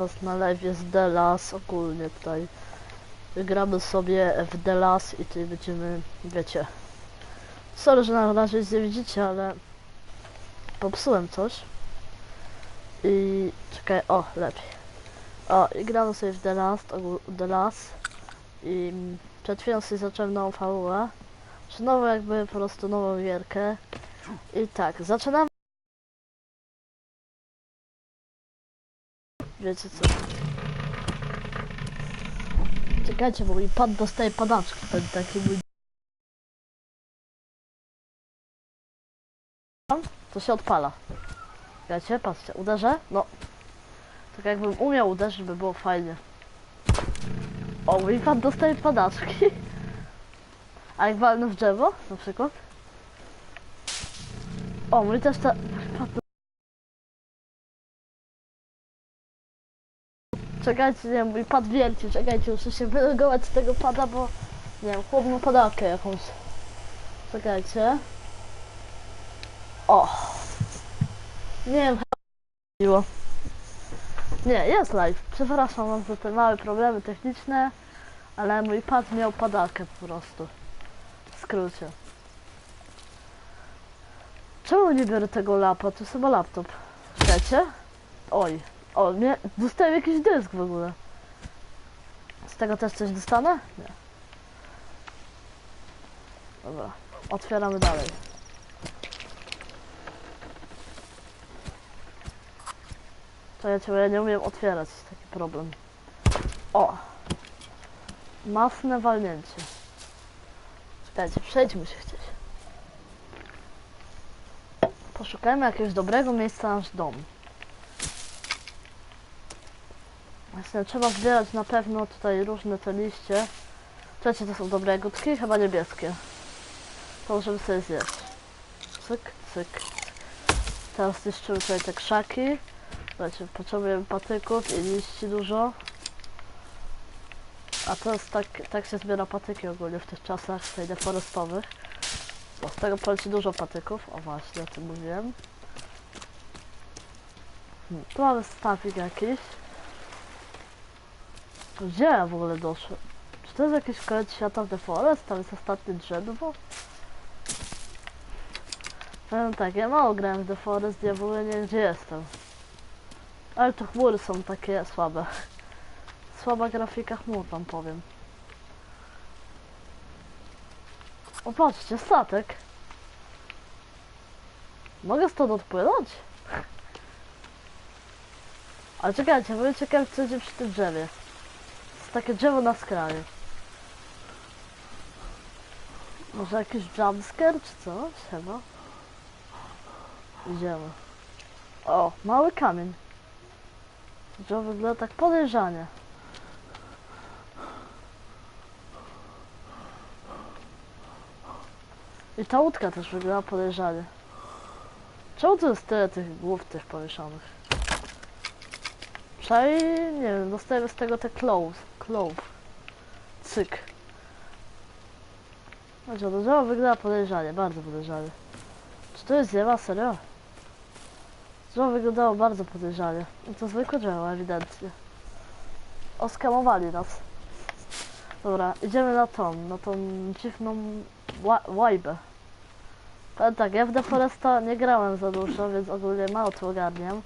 Teraz na live jest The Last ogólnie tutaj. Wygramy sobie w The Last i tutaj będziemy, wiecie. Sorry, że na razie nie widzicie, ale popsułem coś. I czekaj, o, lepiej. O, i gramy sobie w The Last, The Last. I przed chwilą sobie zacząłem nową fabułę. Czy nową jakby po prostu nową gierkę. I tak, zaczynamy. Wiecie co? Czekajcie, bo mi pan dostaje padaczki, ten taki mój... To się odpala. Wiecie, patrzcie, uderzę? No. Tak jakbym umiał uderzyć, by było fajnie. O, mój pan dostaje padaczki. A jak walnę w drzewo, na przykład? O, mój też ta... Czekajcie, nie mój pad wielki, czekajcie, muszę się wylogować z tego pada, bo nie wiem, chłop ma padałkę jakąś. Czekajcie. O! Nie wiem, chyba. Nie, jest live. Przepraszam wam za te małe problemy techniczne, ale mój pad miał padakę po prostu. W skrócie. Czemu nie biorę tego lapa? To jest chyba laptop. Czekajcie. Oj. O, nie, dostałem jakiś dysk w ogóle. Z tego też coś dostanę? Nie. Dobra, otwieramy dalej. To ja cię, nie umiem otwierać, taki problem. O! Masne walnięcie. Czekajcie, przejdźmy się gdzieś. Poszukajmy jakiegoś dobrego miejsca na nasz dom. Właśnie trzeba zbierać na pewno tutaj różne te liście. Trzecie to są dobre jagódki, chyba niebieskie. To możemy sobie zjeść. Cyk, cyk. Teraz niszczymy tutaj te krzaki. Słuchajcie, potrzebujemy patyków i liści dużo. A jest tak, tak się zbiera patyki ogólnie w tych czasach tutaj deforestowych. Bo z tego poleci dużo patyków. O właśnie, o tym mówiłem. Hmm, tu mamy stawik jakiś. Gdzie ja w ogóle doszłem? Czy to jest jakiś koniec świata w The Forest? Tam jest ostatnie drzewo? Powiem tak, ja mało grałem w The Forest, ja w ogóle nie wiem gdzie jestem. Ale te chmury są takie słabe. Słaba grafika chmur wam powiem. O patrzcie, statek. Mogę stąd odpłynąć? Ale czekajcie, bo ja ciekaw co idzie przy tym drzewie. Takie drzewo na skraju. Może jakiś jumpscare czy coś? Chyba. Idziemy. O, mały kamień. Drzewo wygląda tak podejrzanie. I ta łódka też wygląda podejrzanie. Czemu to jest tyle tych głów tych powieszonych? Przynajmniej, nie wiem, dostajemy z tego te clove. Clove. Cyk. Znaczy, to drzewo wygląda podejrzanie, bardzo podejrzanie. Czy to jest ziewa, serio? Drzewo wyglądało bardzo podejrzanie. No to zwykłe drzewo, ewidentnie. Oskamowali nas. Dobra, idziemy na tą, na tą dziwną ła- łajbę. Powiem tak, ja w The Foresta nie grałem za dużo, więc ogólnie mało tu ogarniam.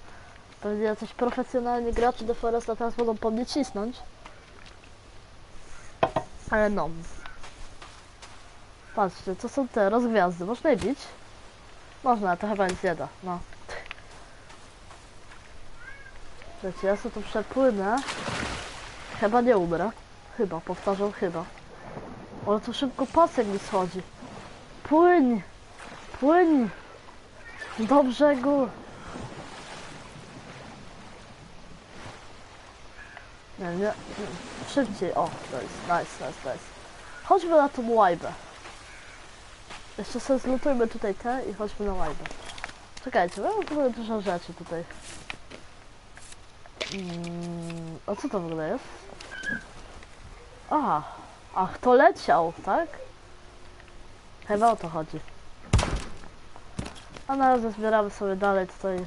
Pewnie jacyś profesjonalni gracze The Foresta teraz mogą po mnie cisnąć. Ale no. Patrzcie, to są te rozgwiazdy. Można je bić? Można, to chyba nic nie da. No. Wiecie, ja sobie tu przepłynę. Chyba nie umrę. Chyba, powtarzam chyba. Ale to szybko pasek mi schodzi. Płyń! Płyń! Do brzegu! Nie, nie. Szybciej, o, jest nice, nice, nice. Chodźmy na tą łajbę. Jeszcze sobie zlutujmy tutaj te i chodźmy na łajbę. Czekajcie, mamy w ogóle dużo rzeczy tutaj. Mm, a co to w ogóle jest? Aha, ach, to leciał, tak? Chyba o to chodzi. A na razie zbieramy sobie dalej tutaj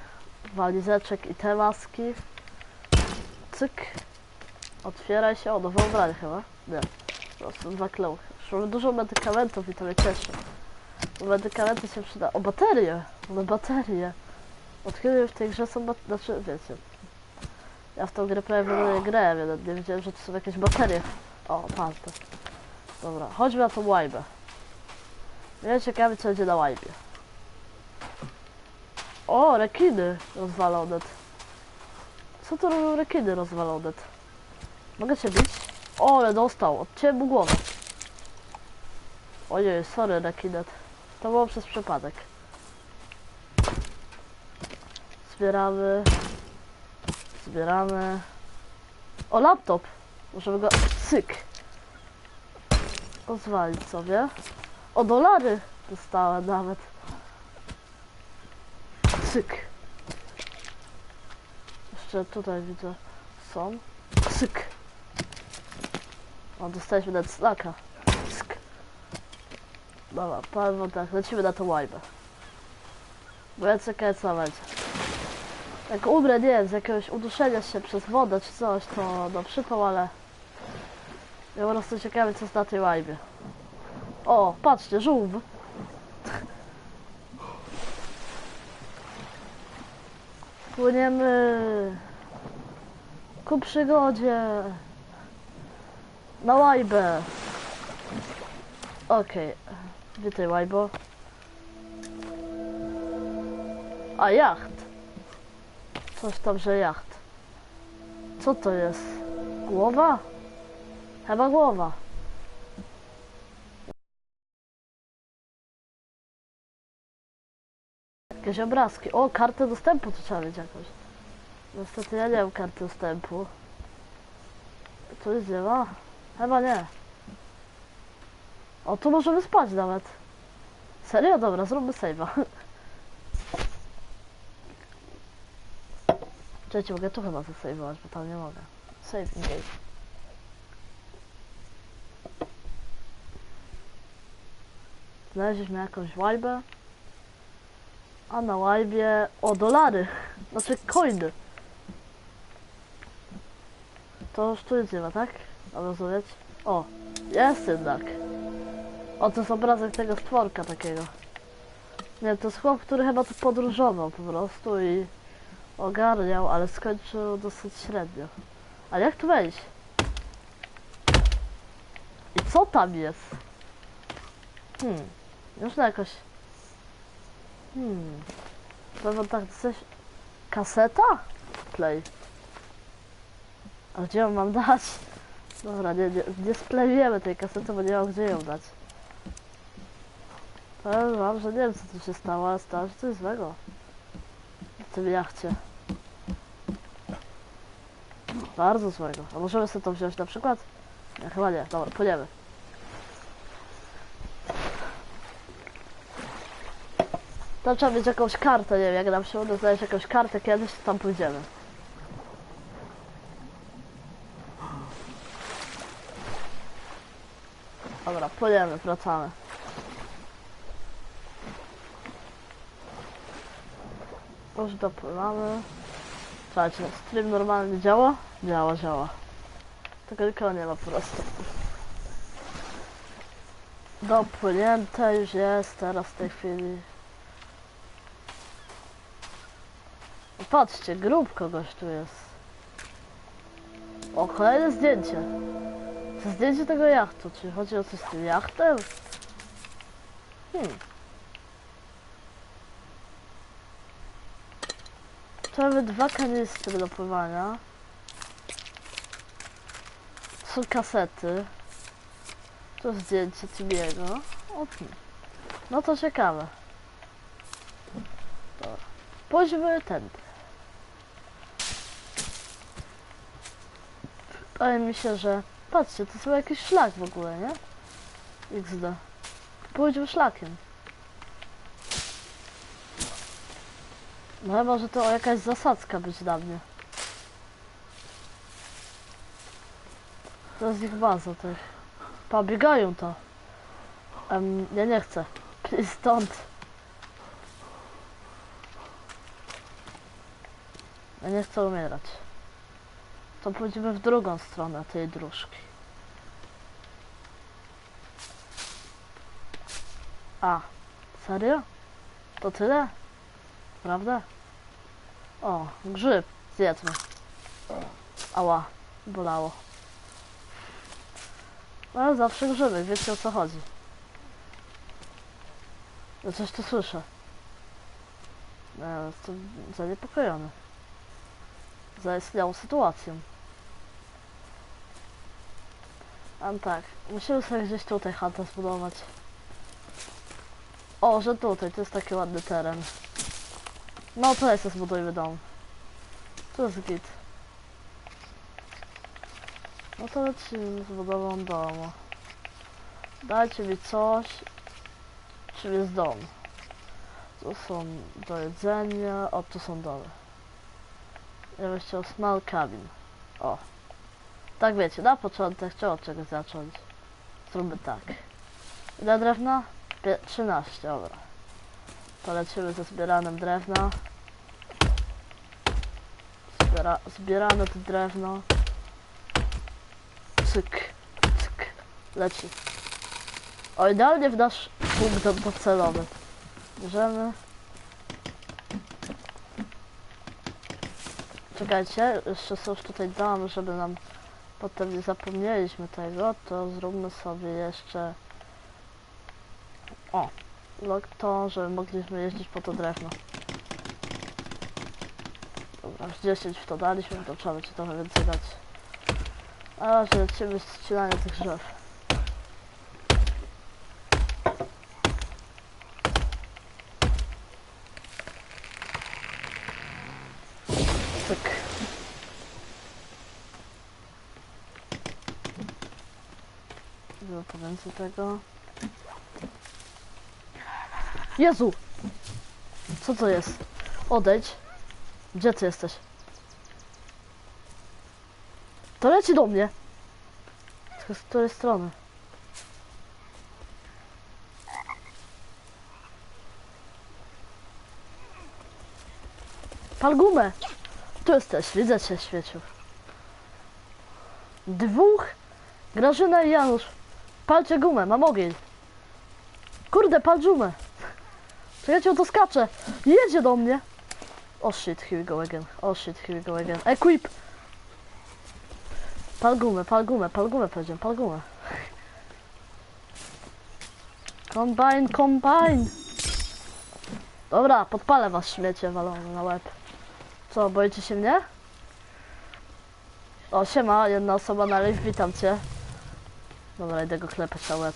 walizeczek i te maski. cyk. Otwieraj się, o, nowe ubranie chyba. Nie, po prostu dwa. Już mamy dużo medykamentów i to mnie cieszy. Medykamenty się przyda. O, baterie! Mamy baterie. Od kiedy w tej grze są baterie? Znaczy, wiecie. Ja w tą grę prawie nie grałem, ja nie wiedziałem, że to są jakieś baterie. O, to. Dobra, chodźmy na tą łajbę. Mnie ciekawi, co będzie na łajbie. O, rekiny rozwalone. Co to robią rekiny rozwalone? Mogę cię bić? O, ale dostał, odciąłem mu głowę. Ojej, sorry rekinet. To było przez przypadek. Zbieramy. Zbieramy. O, laptop! Możemy go... Cyk! Pozwalić sobie. O, dolary dostałem nawet. Cyk. Jeszcze tutaj widzę. Są. Cyk. O, dostaliśmy nawet slaka. Cyk. Dobra, powiem tak, lecimy na tą łajbę. Bo ja czekaj co będzie. Jak umrę, nie wiem, z jakiegoś uduszenia się przez wodę czy coś, to no przypał, ale... Ja po prostu ciekawy co jest na tej łajbie. O, patrzcie, żółw. Płyniemy ku przygodzie na łajbę. Okej, witaj łajbo. A jacht. Coś tam, że jacht. Co to jest? Głowa? Chyba głowa. Jakieś obrazki. O, kartę dostępu to trzeba mieć jakoś. Niestety ja nie mam karty dostępu. To jest nie ma? Chyba nie. O, tu możemy spać nawet. Serio? Dobra, zróbmy save'a. Czekajcie, mogę tu chyba zasejwować, bo tam nie mogę. Save game. Znaleźliśmy jakąś łajbę. A na łajbie... O, dolary! Znaczy coiny. To już tu nie ma, tak? Rozumieć? O, jest jednak. O, to jest obrazek tego stworka takiego. Nie, to jest chłop, który chyba tu podróżował po prostu i ogarniał, ale skończył dosyć średnio. Ale jak tu wejść? I co tam jest? Hmm, można jakoś... Hmm, pewno tak coś... Kaseta? Play. A gdzie ją mam dać? Dobra, nie, nie, nie splejemy tej kasety, bo nie mam gdzie ją dać. Powiem wam, że nie wiem co tu się stało, ale stało się coś złego. W tym jachcie. Bardzo złego. A możemy sobie to wziąć na przykład? Nie, chyba nie. Dobra, płyniemy. Tam trzeba mieć jakąś kartę, nie wiem, jak nam się uda znaleźć jakąś kartę kiedyś, to tam pójdziemy. Płyniemy, wracamy. Już dopływamy. Słuchajcie, stream normalnie działa? Działa, działa. Tylko nikogo nie ma po prostu. Dopłynięte już jest teraz w tej chwili. O, Patrzcie, grób kogoś tu jest. O, kolejne zdjęcie. To zdjęcie tego jachtu. Czy chodzi o coś z tym jachtem? Hmm. Tu mamy dwa kanistry do pływania. Są kasety. Tu zdjęcie Tibiego. O, hmm. No to ciekawe. Dobra. Pójdźmy tędy. Wydaje mi się, że... Patrzcie, to są jakiś szlak w ogóle, nie? XD. Pójdźmy szlakiem. No chyba, że to jakaś zasadzka być dla mnie. To jest ich baza tych. Pobiegają to. Um, ja nie chcę. Stąd. Ja nie chcę umierać. To pójdziemy w drugą stronę tej dróżki. A, serio? To tyle? Prawda? O, grzyb. Zjedzmy. Ała, bolało. Ale zawsze grzyby, wiecie o co chodzi. Ja coś tu słyszę. Ja jestem zaniepokojony. Zaistniałą sytuacją. A tak, musimy sobie gdzieś tutaj chatę zbudować. O, że tutaj, to jest taki ładny teren. No tutaj sobie zbudujmy dom. To jest git. No to lecimy z budową domu. Dajcie mi coś, czym jest dom. Tu są do jedzenia, o tu są domy. Bym chciał small cabin. O. Tak wiecie, na początek trzeba od czegoś zacząć. Zróbmy tak. Ile drewna? Pie- 13, dobra. To lecimy ze zbieranym drewna. Zbiera, zbieramy to drewno. Cyk, cyk. Leci. O, idealnie w nasz punkt docelowy. Bierzemy. Czekajcie, jeszcze już tutaj damy, żeby nam potem nie zapomnieliśmy tego, to zróbmy sobie jeszcze o, to, żeby mogliśmy jeździć po to drewno. Dobra, już 10 w to daliśmy, to trzeba będzie trochę więcej dać. A że lecimy ścinanie tych drzew. Cyk. Po więcej tego. Jezu! Co to jest? Odejdź. Gdzie ty jesteś? To leci do mnie. Tylko z której strony? Pal gumę! Tu jesteś, widzę cię, świeciu. Dwóch? Grażyna i Janusz. Palcie gumę, mam ogień. Kurde, pal gumę. Czekajcie, on to skacze. Jedzie do mnie. Oh shit, here we go again. Oh shit, here we go again. Equip! Pal gumę, pal gumę, pal gumę powiedziałem, pal gumę. Combine, combine! Dobra, podpalę was śmiecie walone na łeb. Co, boicie się mnie? O, siema, jedna osoba na live, witam cię. Dobra, idę go klepać na łeb.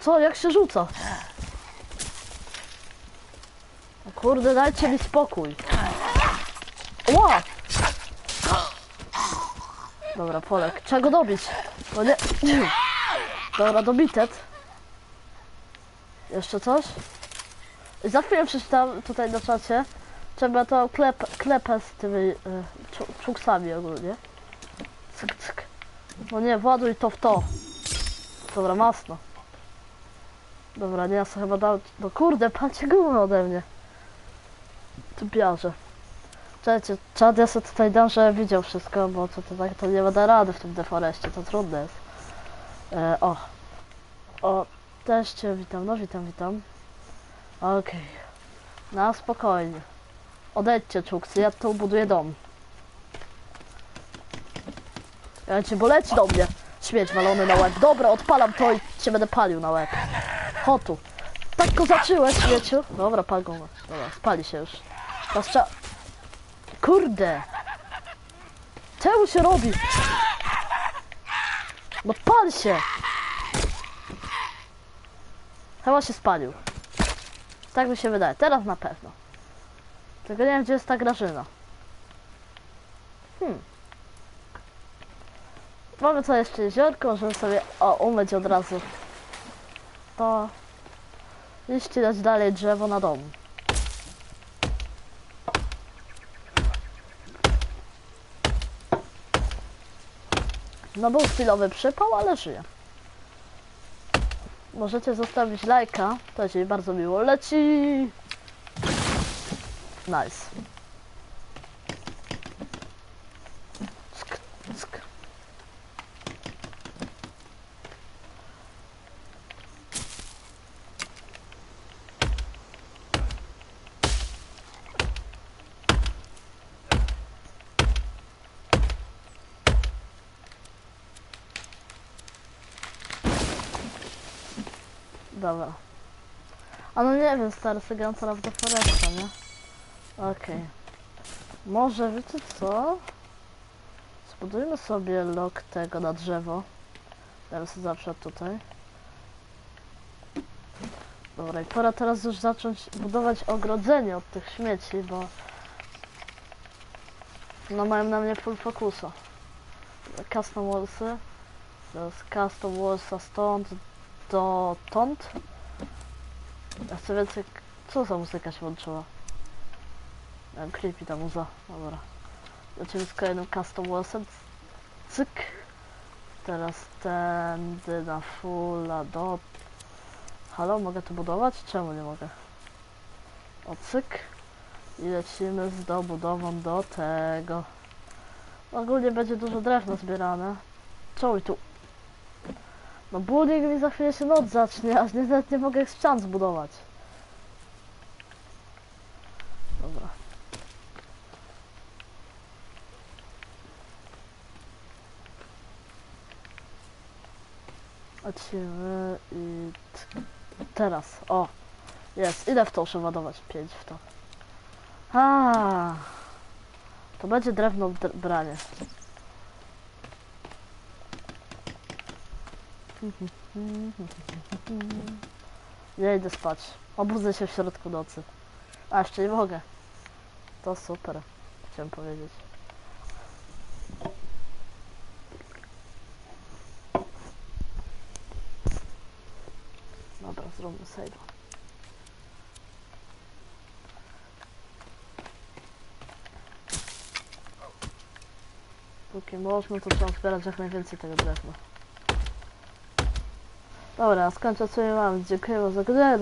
Co, jak się rzuca? O kurde, dajcie mi spokój. Ła! Dobra, Polek, trzeba go dobić. Nie... Dobra, dobitet. Jeszcze coś? Za chwilę przeczytam tutaj na czacie. Trzeba to klep, klepę z tymi y, czu- czuksami ogólnie. Cyk, cyk. No nie, właduj to w to. Dobra, masno. Dobra, nie, ja sobie chyba dał... No kurde, palcie gumę ode mnie. Typiarze. Czekajcie, czad ja sobie tutaj dam, że widział wszystko, bo co to tak, to nie będę rady w tym deforeście, to trudne jest. E, o. O, też cię witam, no witam, witam. Okej. Na spokojnie. Odejdźcie, czuksy, ja tu buduję dom. Ja cię, bo leci do mnie. Śmieć walony na łeb. Dobra, odpalam to i cię będę palił na łeb. Chotu. Tak go zacząłeś, śmieciu. Dobra, pal go. Dobra, spali się już. Teraz trzeba... Kurde. Czemu się robi? No pal się. Chyba się spalił. Tak mi się wydaje. Teraz na pewno. Tylko nie wiem, gdzie jest ta Grażyna. Hmm. Mamy co jeszcze jeziorko, żeby sobie o, umyć od razu. To i ścinać dalej drzewo na dom. No był chwilowy przypał, ale żyje. możecie zostawić lajka, to będzie bardzo miło. Leci! Nice. Sk, sk. Dobra. A no nie wiem, stary, sobie gram coraz do Foresta, nie? Okej. Może, wiecie co? Zbudujmy sobie lok tego na drzewo. Teraz zawsze tutaj. Dobra, i pora teraz już zacząć budować ogrodzenie od tych śmieci, bo... No mają na mnie full focusa. Custom wallsy. Teraz custom wallsa stąd dotąd. Ja chcę więcej... Co za muzyka się włączyła? Miałem creepy ta muza. Dobra. Lecimy z kolejnym custom wallsem. Cyk. Teraz tędy na fulla do... Halo, mogę tu budować? Czemu nie mogę? O cyk. I lecimy z dobudową do tego. Ogólnie będzie dużo drewna zbierane. Mi tu? No bulik mi za chwilę się noc zacznie, aż nie, nie mogę ścian zbudować. Dobra. Lecimy i teraz, o, jest, ile w to muszę ładować? 5 w to. A, to będzie drewno w dr- branie. Ja idę spać. Obudzę się w środku nocy. A, jeszcze nie mogę. To super, chciałem powiedzieć. Dobra, zróbmy save. Póki można, to trzeba zbierać jak najwięcej tego drewna. Dobra, skończę co mam. Dziękuję za zobaczenia.